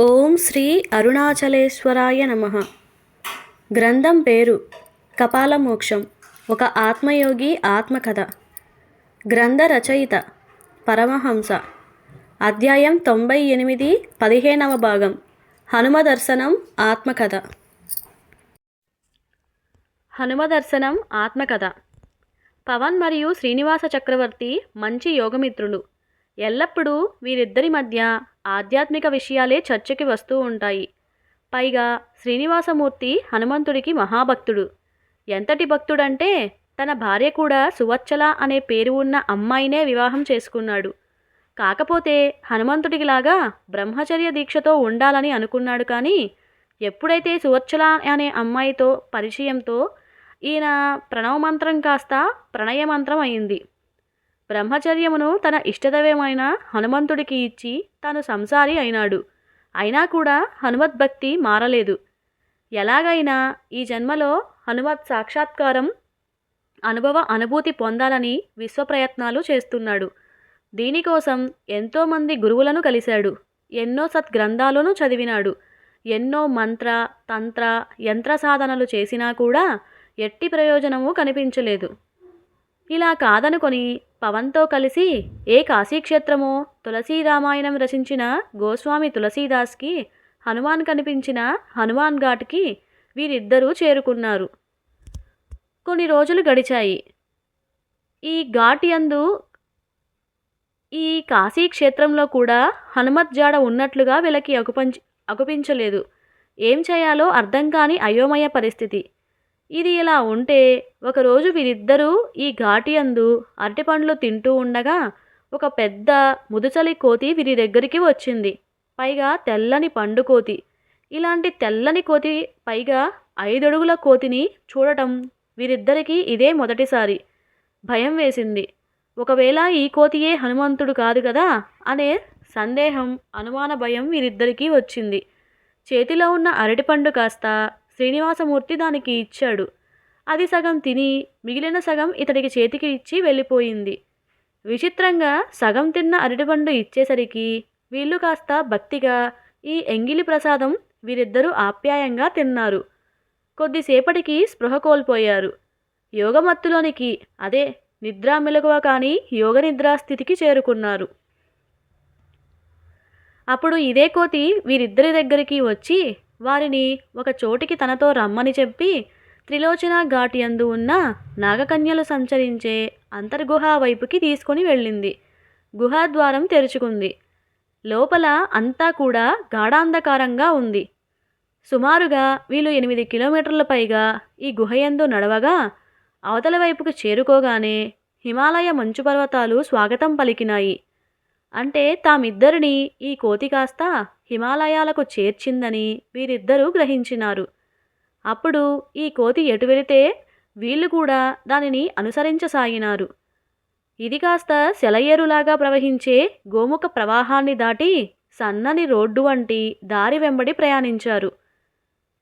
ఓం శ్రీ అరుణాచలేశ్వరాయ నమ. గ్రంథం పేరు కపాలమోక్షం ఒక ఆత్మయోగి ఆత్మకథ. గ్రంథ రచయిత పరమహంస. అధ్యాయం తొంభై ఎనిమిది పదిహేనవ భాగం హనుమ దర్శనం ఆత్మకథ. హనుమ దర్శనం ఆత్మకథ. పవన్ మరియు శ్రీనివాస చక్రవర్తి మంచి యోగమిత్రులు. ఎల్లప్పుడూ వీరిద్దరి మధ్య ఆధ్యాత్మిక విషయాలే చర్చకి వస్తూ ఉంటాయి. పైగా శ్రీనివాసమూర్తి హనుమంతుడికి మహాభక్తుడు. ఎంతటి భక్తుడంటే తన భార్య కూడా సువచ్చల అనే పేరు ఉన్న అమ్మాయినే వివాహం చేసుకున్నాడు. కాకపోతే హనుమంతుడికిలాగా బ్రహ్మచర్య దీక్షతో ఉండాలని అనుకున్నాడు కానీ ఎప్పుడైతే సువచ్చల అనే అమ్మాయితో పరిచయంతో ఈయన ప్రణవమంత్రం కాస్త ప్రణయమంత్రం అయింది. బ్రహ్మచర్యమును తన ఇష్టదైవమైన హనుమంతుడికి ఇచ్చి తాను సంసారి అయినాడు. అయినా కూడా హనుమద్భక్తి మారలేదు. ఎలాగైనా ఈ జన్మలో హనుమత్ సాక్షాత్కారం అనుభవ అనుభూతి పొందాలని విశ్వ ప్రయత్నాలు చేస్తున్నాడు. దీనికోసం ఎంతోమంది గురువులను కలిశాడు. ఎన్నో సద్గ్రంథాలను చదివినాడు. ఎన్నో మంత్ర తంత్ర యంత్ర సాధనలు చేసినా కూడా ఎట్టి ప్రయోజనము కనిపించలేదు. ఇలా కాదనుకొని పవన్తో కలిసి ఏ కాశీక్షేత్రమో తులసీ రామాయణం రచించిన గోస్వామి తులసీదాస్కి హనుమాన్ కనిపించిన హనుమాన్ ఘాట్కి వీరిద్దరూ చేరుకున్నారు. కొన్ని రోజులు గడిచాయి. ఈ ఘాట్ యందు ఈ కాశీ క్షేత్రంలో కూడా హనుమత్ జాడ ఉన్నట్లుగా వీళ్ళకి అగుపంచ అగుపించలేదు. ఏం చేయాలో అర్థం కాని అయోమయ పరిస్థితి. ఇది ఇలా ఉంటే ఒకరోజు వీరిద్దరూ ఈ ఘాటి అందు అరటిపండ్లు తింటూ ఉండగా ఒక పెద్ద ముదుచలి కోతి వీరి దగ్గరికి వచ్చింది. పైగా తెల్లని పండు కోతి. ఇలాంటి తెల్లని కోతి పైగా ఐదడుగుల కోతిని చూడటం వీరిద్దరికీ ఇదే మొదటిసారి. భయం వేసింది. ఒకవేళ ఈ కోతియే హనుమంతుడు కాదు కదా అనే సందేహం అనుమాన భయం వీరిద్దరికీ వచ్చింది. చేతిలో ఉన్న అరటిపండు కాస్త శ్రీనివాసమూర్తి దానికి ఇచ్చాడు. అది సగం తిని మిగిలిన సగం ఇతడికి చేతికి ఇచ్చి వెళ్ళిపోయింది. విచిత్రంగా సగం తిన్న అరటిపండు ఇచ్చేసరికి వీళ్ళు కాస్త భక్తిగా ఈ ఎంగిలి ప్రసాదం వీరిద్దరూ ఆప్యాయంగా తిన్నారు. కొద్దిసేపటికి స్పృహ కోల్పోయారు. యోగమత్తులోనికి అదే నిద్రా మెలకువ కానీ యోగ నిద్రా స్థితికి చేరుకున్నారు. అప్పుడు ఇదే కోతి వీరిద్దరి దగ్గరికి వచ్చి వారిని ఒక చోటికి తనతో రమ్మని చెప్పి త్రిలోచన ఘాటి యందు ఉన్న నాగకన్యలు సంచరించే అంతర్గుహ వైపుకి తీసుకొని వెళ్ళింది. గుహాద్వారం తెరుచుకుంది. లోపల అంతా కూడా గాఢాంధకారంగా ఉంది. సుమారుగా వీళ్ళు ఎనిమిది కిలోమీటర్ల పైగా ఈ గుహయందు నడవగా అవతల వైపుకు చేరుకోగానే హిమాలయ మంచు పర్వతాలు స్వాగతం పలికినాయి. అంటే తామిద్దరిని ఈ కోతి కాస్త హిమాలయాలకు చేర్చిందని వీరిద్దరూ గ్రహించినారు. అప్పుడు ఈ కోతి ఎటు వెళితే వీళ్ళు కూడా దానిని అనుసరించసాగినారు. ఇది కాస్త సెలయేరులాగా ప్రవహించే గోముఖ ప్రవాహాన్ని దాటి సన్నని రోడ్డు వంటి దారి వెంబడి ప్రయాణించారు.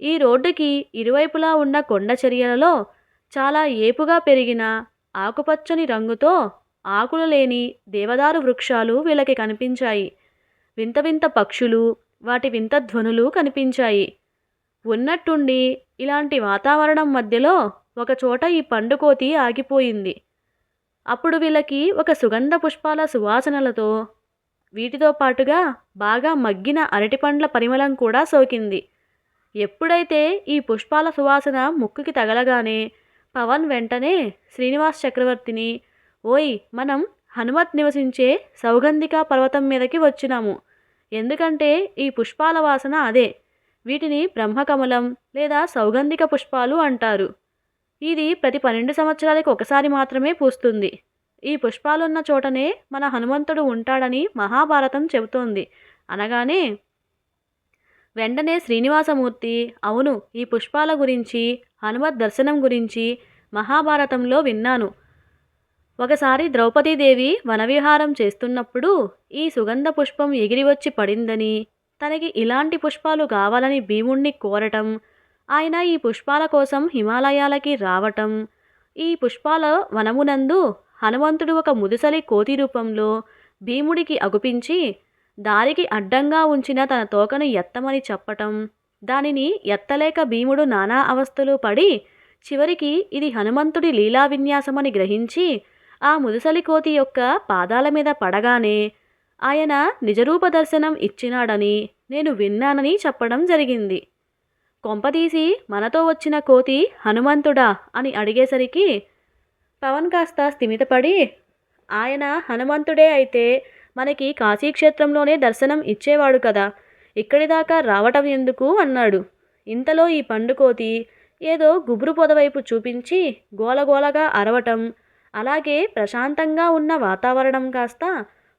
ఈ రోడ్డుకి ఇరువైపులా ఉన్న కొండ చర్యలలో చాలా ఏపుగా పెరిగిన ఆకుపచ్చని రంగుతో ఆకులు లేని దేవదారు వృక్షాలు వీళ్ళకి కనిపించాయి. వింత వింత పక్షులు వాటి వింత ధ్వనులు కనిపించాయి. ఉన్నట్టుండి ఇలాంటి వాతావరణం మధ్యలో ఒకచోట ఈ పండుకోతి ఆగిపోయింది. అప్పుడు వీళ్ళకి ఒక సుగంధ పుష్పాల సువాసనలతో వీటితో పాటుగా బాగా మగ్గిన అరటిపండ్ల పరిమళం కూడా సోకింది. ఎప్పుడైతే ఈ పుష్పాల సువాసన ముక్కుకి తగలగానే పవన్ వెంటనే శ్రీనివాస్ చక్రవర్తిని ఓయ్ మనం హనుమత్ నివసించే సౌగంధిక పర్వతం మీదకి వచ్చినాము. ఎందుకంటే ఈ పుష్పాల వాసన అదే. వీటిని బ్రహ్మకమలం లేదా సౌగంధిక పుష్పాలు అంటారు. ఇది ప్రతి పన్నెండు సంవత్సరాలకు ఒకసారి మాత్రమే పూస్తుంది. ఈ పుష్పాలున్న చోటనే మన హనుమంతుడు ఉంటాడని మహాభారతం చెబుతోంది. అనగానే వెంటనే శ్రీనివాసమూర్తి అవును ఈ పుష్పాల గురించి హనుమత్ దర్శనం గురించి మహాభారతంలో విన్నాను. ఒకసారి ద్రౌపదీదేవి వనవిహారం చేస్తున్నప్పుడు ఈ సుగంధ పుష్పం ఎగిరి వచ్చి పడిందని తనకి ఇలాంటి పుష్పాలు కావాలని భీముణ్ణి కోరటం ఆయన ఈ పుష్పాల కోసం హిమాలయాలకి రావటం ఈ పుష్పాల వనమునందు హనుమంతుడు ఒక ముదుసలి కోతి రూపంలో భీముడికి అగుపించి దారికి అడ్డంగా ఉంచిన తన తోకను ఎత్తమని చెప్పటం దానిని ఎత్తలేక భీముడు నానా అవస్థలు పడి చివరికి ఇది హనుమంతుడి లీలా విన్యాసమని గ్రహించి ఆ ముదుసలి కోతి యొక్క పాదాల మీద పడగానే ఆయన నిజరూప దర్శనం ఇచ్చినాడని నేను విన్నానని చెప్పడం జరిగింది. కొంపదీసి మనతో వచ్చిన కోతి హనుమంతుడా అని అడిగేసరికి పవన్ కాస్త స్థిమితపడి ఆయన హనుమంతుడే అయితే మనకి కాశీక్షేత్రంలోనే దర్శనం ఇచ్చేవాడు కదా ఇక్కడి దాకా రావటం ఎందుకు అన్నాడు. ఇంతలో ఈ పండుకోతి ఏదో గుబురు పొదవైపు చూపించి గోలగోలగా అరవటం అలాగే ప్రశాంతంగా ఉన్న వాతావరణం కాస్త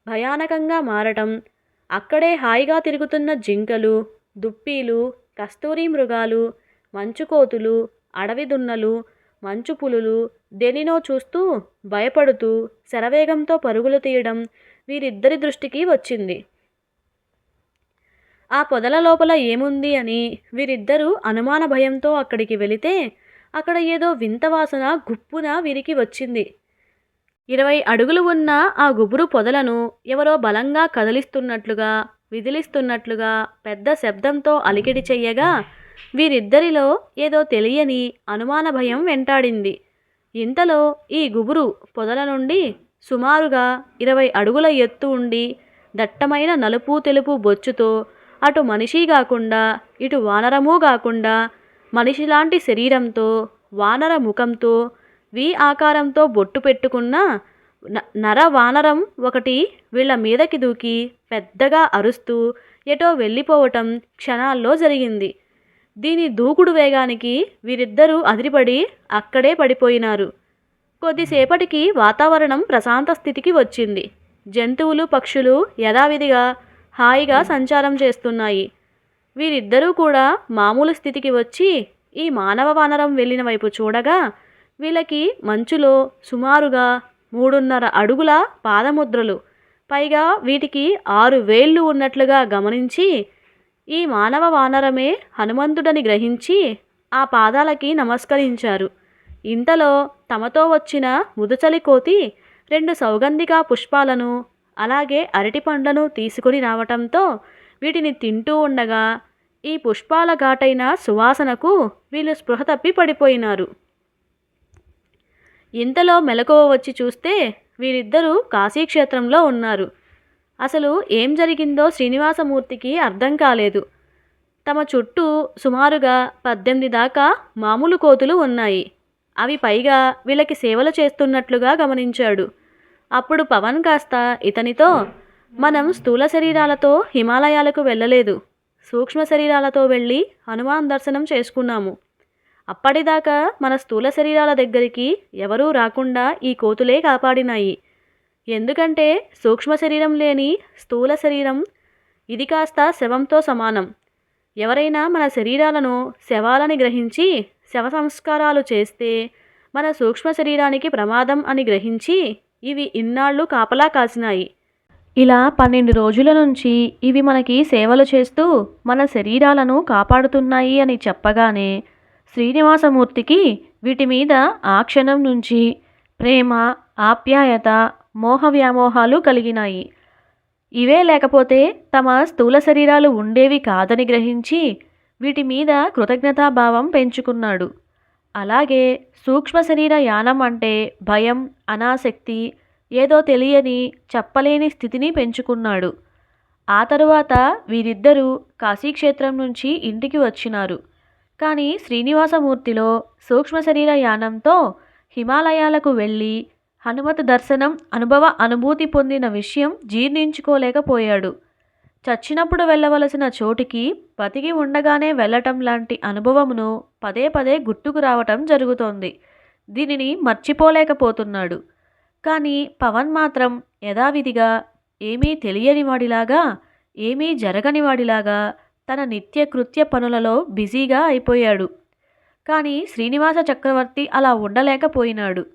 భయానకంగా మారటం. అక్కడే హాయిగా తిరుగుతున్న జింకలు దుప్పీలు కస్తూరి మృగాలు మంచుకోతులు అడవి దున్నలు మంచు పులులు దేనినో చూస్తూ భయపడుతూ శరవేగంతో పరుగులు తీయడం వీరిద్దరి దృష్టికి వచ్చింది. ఆ పొదల లోపల ఏముంది అని వీరిద్దరూ అనుమాన భయంతో అక్కడికి వెళితే అక్కడ ఏదో వింత వాసన గుప్పున వీరికి వచ్చింది. ఇరవై అడుగులు ఉన్న ఆ గుబురు పొదలను ఎవరో బలంగా కదిలిస్తున్నట్లుగా విదిలిస్తున్నట్లుగా పెద్ద శబ్దంతో అలికిడి చెయ్యగా వీరిద్దరిలో ఏదో తెలియని అనుమాన భయం వెంటాడింది. ఇంతలో ఈ గుబురు పొదల నుండి సుమారుగా ఇరవై అడుగుల ఎత్తు ఉండి దట్టమైన నలుపు తెలుపు బొచ్చుతో అటు మనిషి కాకుండా ఇటు వానరము కాకుండా మనిషిలాంటి శరీరంతో వానర ముఖంతో వి ఆకారంతో బొట్టు పెట్టుకున్న న- నర వానరం ఒకటి వీళ్ళ మీదకి దూకి పెద్దగా అరుస్తూ ఎటో వెళ్ళిపోవటం క్షణాల్లో జరిగింది. దీని దూకుడు వేగానికి వీరిద్దరూ అదిరిపడి అక్కడే పడిపోయినారు. కొద్దిసేపటికి వాతావరణం ప్రశాంత స్థితికి వచ్చింది. జంతువులు పక్షులు యథావిధిగా హాయిగా సంచారం చేస్తున్నాయి. వీరిద్దరూ కూడా మామూలు స్థితికి వచ్చి ఈ మానవ వానరం వెళ్ళిన వైపు చూడగా వీళ్ళకి మంచులో సుమారుగా మూడున్నర అడుగుల పాదముద్రలు. పైగా వీటికి ఆరు వేళ్ళు ఉన్నట్లుగా గమనించి ఈ మానవ వానరమే హనుమంతుడని గ్రహించి ఆ పాదాలకి నమస్కరించారు. ఇంతలో తమతో వచ్చిన ముదచలి కోతి రెండు సౌగంధిక పుష్పాలను అలాగే అరటి పండ్లను తీసుకుని రావటంతో వీటిని తింటూ ఉండగా ఈ పుష్పాల ఘాటైన సువాసనకు వీళ్ళు స్పృహ తప్పి పడిపోయినారు. ఇంతలో మెలకువ వచ్చి చూస్తే వీరిద్దరూ కాశీక్షేత్రంలో ఉన్నారు. అసలు ఏం జరిగిందో శ్రీనివాసమూర్తికి అర్థం కాలేదు. తమ చుట్టూ సుమారుగా పద్దెనిమిది దాకా మామూలు కోతులు ఉన్నాయి. అవి పైగా వీళ్ళకి సేవలు చేస్తున్నట్లుగా గమనించాడు. అప్పుడు పవన్ కాస్త ఇతనితో మనం స్థూల శరీరాలతో హిమాలయాలకు వెళ్ళలేదు. సూక్ష్మ శరీరాలతో వెళ్ళి హనుమాన్ దర్శనం చేసుకున్నాము. అప్పటిదాకా మన స్థూల శరీరాల దగ్గరికి ఎవరూ రాకుండా ఈ కోతులే కాపాడినాయి. ఎందుకంటే సూక్ష్మ శరీరం లేని స్థూల శరీరం ఇది కాస్త శవంతో సమానం. ఎవరైనా మన శరీరాలను శవాలని గ్రహించి శవ సంస్కారాలు చేస్తే మన సూక్ష్మ శరీరానికి ప్రమాదం అని గ్రహించి ఇవి ఇన్నాళ్ళు కాపలా కాసినాయి. ఇలా పన్నెండు రోజుల నుంచి ఇవి మనకి సేవలు చేస్తూ మన శరీరాలను కాపాడుతున్నాయి అని చెప్పగానే శ్రీనివాసమూర్తికి వీటి మీద ఆ క్షణం నుంచి ప్రేమ ఆప్యాయత మోహ వ్యామోహాలు కలిగినాయి. ఇవే లేకపోతే తమ స్థూల శరీరాలు ఉండేవి కాదని గ్రహించి వీటి మీద కృతజ్ఞతాభావం పెంచుకున్నాడు. అలాగే సూక్ష్మ శరీర యానం అంటే భయం అనాసక్తి ఏదో తెలియని చెప్పలేని స్థితిని పెంచుకున్నాడు. ఆ తరువాత వీరిద్దరూ కాశీక్షేత్రం నుంచి ఇంటికి వచ్చినారు. కానీ శ్రీనివాసమూర్తిలో సూక్ష్మ శరీర యానంతో హిమాలయాలకు వెళ్ళి హనుమత దర్శనం అనుభవ అనుభూతి పొందిన విషయం జీర్ణించుకోలేకపోయాడు. చచ్చినప్పుడు వెళ్ళవలసిన చోటికి బతికి ఉండగానే వెళ్ళటం లాంటి అనుభవమును పదే పదే గుర్తుకు రావటం జరుగుతోంది. దీనిని మర్చిపోలేకపోతున్నాడు. కానీ పవన్ మాత్రం యథావిధిగా ఏమీ తెలియని వాడిలాగా ఏమీ జరగని వాడిలాగా తన నిత్య కృత్య పనులలో బిజీగా అయిపోయాడు. కానీ శ్రీనివాస చక్రవర్తి అలా ఉండలేకపోయినాడు.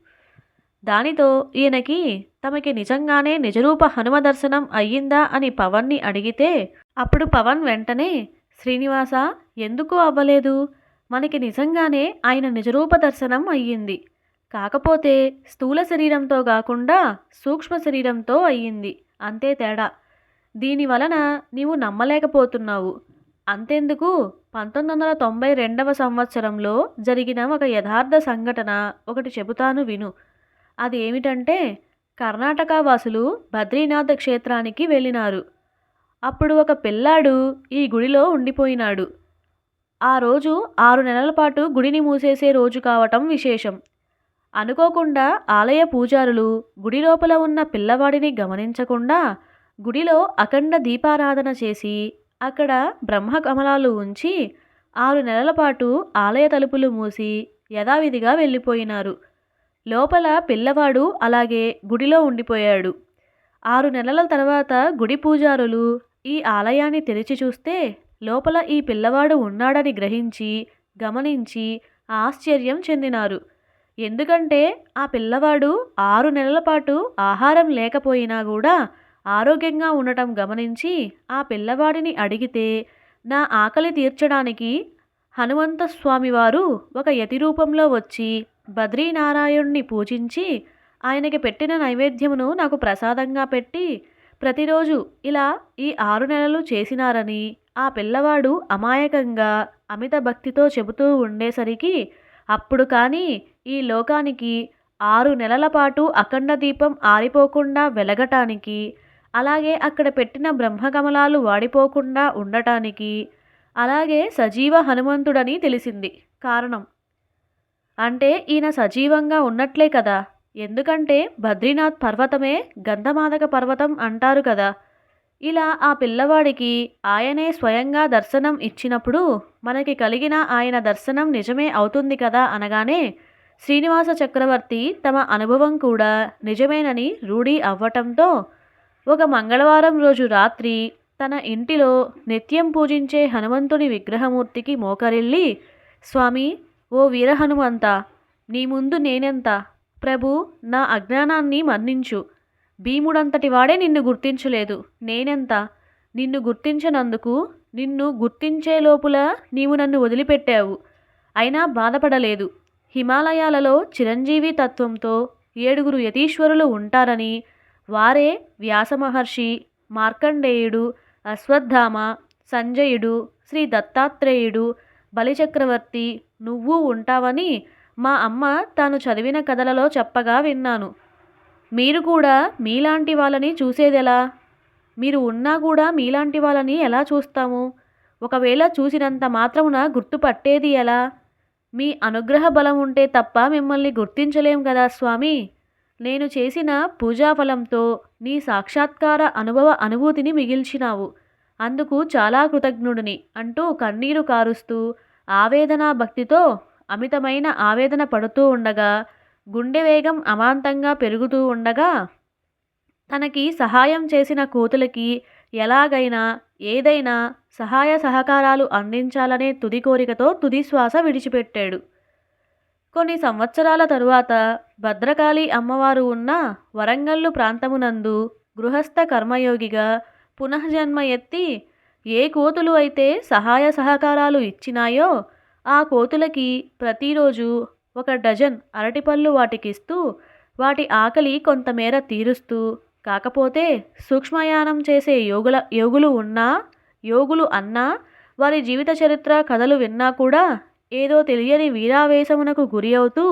దానితో ఈయనకి తమకి నిజంగానే నిజరూప హనుమ దర్శనం అయ్యిందా అని పవన్ని అడిగితే అప్పుడు పవన్ వెంటనే శ్రీనివాస ఎందుకు అవ్వలేదు? మనకి నిజంగానే ఆయన నిజరూప దర్శనం అయ్యింది. కాకపోతే స్థూల శరీరంతో కాకుండా సూక్ష్మ శరీరంతో అయ్యింది. అంతే తేడా. దీని వలన నీవు నమ్మలేకపోతున్నావు. అంతెందుకు? పంతొమ్మిది వందల తొంభై రెండవ సంవత్సరంలో జరిగిన ఒక యథార్థ సంఘటన ఒకటి చెబుతాను విను. అది ఏమిటంటే కర్ణాటక వాసులు బద్రీనాథ్ క్షేత్రానికి వెళ్ళినారు. అప్పుడు ఒక పిల్లాడు ఈ గుడిలో ఉండిపోయినాడు. ఆ రోజు ఆరు నెలల పాటు గుడిని మూసేసే రోజు కావటం విశేషం. అనుకోకుండా ఆలయ పూజారులు గుడి లోపల ఉన్న పిల్లవాడిని గమనించకుండా గుడిలో అఖండ దీపారాధన చేసి అక్కడ బ్రహ్మ కమలాలు ఉంచి ఆరు నెలల పాటు ఆలయ తలుపులు మూసి యథావిధిగా వెళ్ళిపోయినారు. లోపల పిల్లవాడు అలాగే గుడిలో ఉండిపోయాడు. ఆరు నెలల తర్వాత గుడి పూజారులు ఈ ఆలయాన్ని తెరిచి చూస్తే లోపల ఈ పిల్లవాడు ఉన్నాడని గ్రహించి గమనించి ఆశ్చర్యం చెందినారు. ఎందుకంటే ఆ పిల్లవాడు ఆరు నెలల పాటు ఆహారం లేకపోయినా కూడా ఆరోగ్యంగా ఉండటం గమనించి ఆ పిల్లవాడిని అడిగితే నా ఆకలి తీర్చడానికి హనుమంత స్వామివారు ఒక యతి రూపంలో వచ్చి బద్రీనారాయణ్ణి పూజించి ఆయనకి పెట్టిన నైవేద్యమును నాకు ప్రసాదంగా పెట్టి ప్రతిరోజు ఇలా ఈ ఆరు నెలలు చేసినారని ఆ పిల్లవాడు అమాయకంగా అమిత భక్తితో చెబుతూ ఉండేసరికి అప్పుడు కానీ ఈ లోకానికి ఆరు నెలల పాటు అఖండ దీపం ఆరిపోకుండా వెలగటానికి అలాగే అక్కడ పెట్టిన బ్రహ్మకమలాలు వాడిపోకుండా ఉండటానికి. అలాగే సజీవ హనుమంతుడని తెలిసింది. కారణం? అంటే ఈయన సజీవంగా ఉన్నట్లే కదా. ఎందుకంటే బద్రీనాథ్ పర్వతమే గంధమాదక పర్వతం అంటారు కదా. ఇలా ఆ పిల్లవాడికి ఆయనే స్వయంగా దర్శనం ఇచ్చినప్పుడు మనకి కలిగిన ఆయన దర్శనం నిజమే అవుతుంది కదా అనగానే శ్రీనివాస చక్రవర్తి తమ అనుభవం కూడా నిజమేనని రూఢి అవ్వటంతో ఒక మంగళవారం రోజు రాత్రి తన ఇంటిలో నిత్యం పూజించే హనుమంతుని విగ్రహమూర్తికి మోకరిల్లి స్వామి ఓ వీర హనుమంత నీ ముందు నేనెంత? ప్రభు నా అజ్ఞానాన్ని మన్నించు. భీముడంతటి వాడే నిన్ను గుర్తించలేదు. నేనెంత? నిన్ను గుర్తించనందుకు నిన్ను గుర్తించే లోపుల నీవు నన్ను వదిలిపెట్టావు. అయినా బాధపడలేదు. హిమాలయాలలో చిరంజీవి తత్వంతో ఏడుగురు యతీశ్వరులు ఉంటారని వారే వ్యాసమహర్షి మార్కండేయుడు అశ్వత్థామ సంజయుడు శ్రీ దత్తాత్రేయుడు బలిచక్రవర్తి నువ్వు ఉంటావని మా అమ్మ తాను చదివిన కథలలో చెప్పగా విన్నాను. మీరు కూడా మీలాంటి వాళ్ళని చూసేదెలా? మీరు ఉన్నా కూడా మీలాంటి వాళ్ళని ఎలా చూస్తాము? ఒకవేళ చూసినంత మాత్రమున గుర్తుపట్టేది ఎలా? మీ అనుగ్రహ బలం ఉంటే తప్ప మిమ్మల్ని గుర్తించలేం కదా స్వామి? నేను చేసిన పూజాఫలంతో నీ సాక్షాత్కార అనుభవ అనుభూతిని మిగిల్చినావు. అందుకు చాలా కృతజ్ఞుడిని అంటూ కన్నీరు కారుస్తూ ఆవేదన భక్తితో అమితమైన ఆవేదన పడుతూ ఉండగా గుండె వేగం అమాంతంగా పెరుగుతూ ఉండగా తనకి సహాయం చేసిన కోతులకి ఎలాగైనా ఏదైనా సహాయ సహకారాలు అందించాలనే తుది కోరికతో తుది శ్వాస విడిచిపెట్టాడు. కొన్ని సంవత్సరాల తరువాత భద్రకాళి అమ్మవారు ఉన్న వరంగల్లు ప్రాంతమునందు గృహస్థ కర్మయోగిగా పునఃజన్మ ఎత్తి ఏ కోతులు అయితే సహాయ సహకారాలు ఇచ్చినాయో ఆ కోతులకి ప్రతిరోజు ఒక డజన్ అరటిపళ్ళు వాటికిస్తూ వాటి ఆకలి కొంతమేర తీరుస్తూ కాకపోతే సూక్ష్మయానం చేసే యోగుల యోగులు ఉన్నా యోగులు అన్నా వారి జీవిత చరిత్ర కథలు విన్నా కూడా ఏదో తెలియని వీరావేశమునకు గురి అవుతూ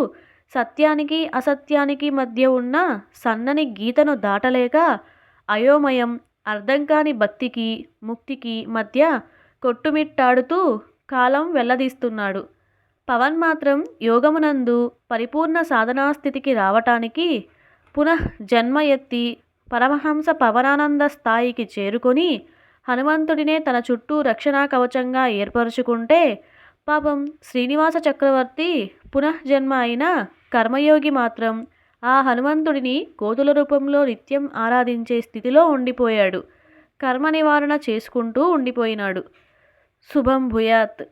సత్యానికి అసత్యానికి మధ్య ఉన్న సన్నని గీతను దాటలేక అయోమయం అర్థం కాని భక్తికి ముక్తికి మధ్య కొట్టుమిట్టాడుతూ కాలం వెల్లదీస్తున్నాడు. పవన్ మాత్రం యోగమునందు పరిపూర్ణ సాధనా స్థితికి రావటానికి పునః జన్మ ఎత్తి పరమహంస పవనానంద స్థాయికి చేరుకొని హనుమంతుడినే తన చుట్టూ రక్షణా కవచంగా ఏర్పరచుకుంటే పాపం శ్రీనివాస చక్రవర్తి పునఃజన్మ అయిన కర్మయోగి మాత్రం ఆ హనుమంతుడిని కోతుల రూపంలో నిత్యం ఆరాధించే స్థితిలో ఉండిపోయాడు. కర్మ నివారణ చేసుకుంటూ ఉండిపోయినాడు. శుభం భూయాత్.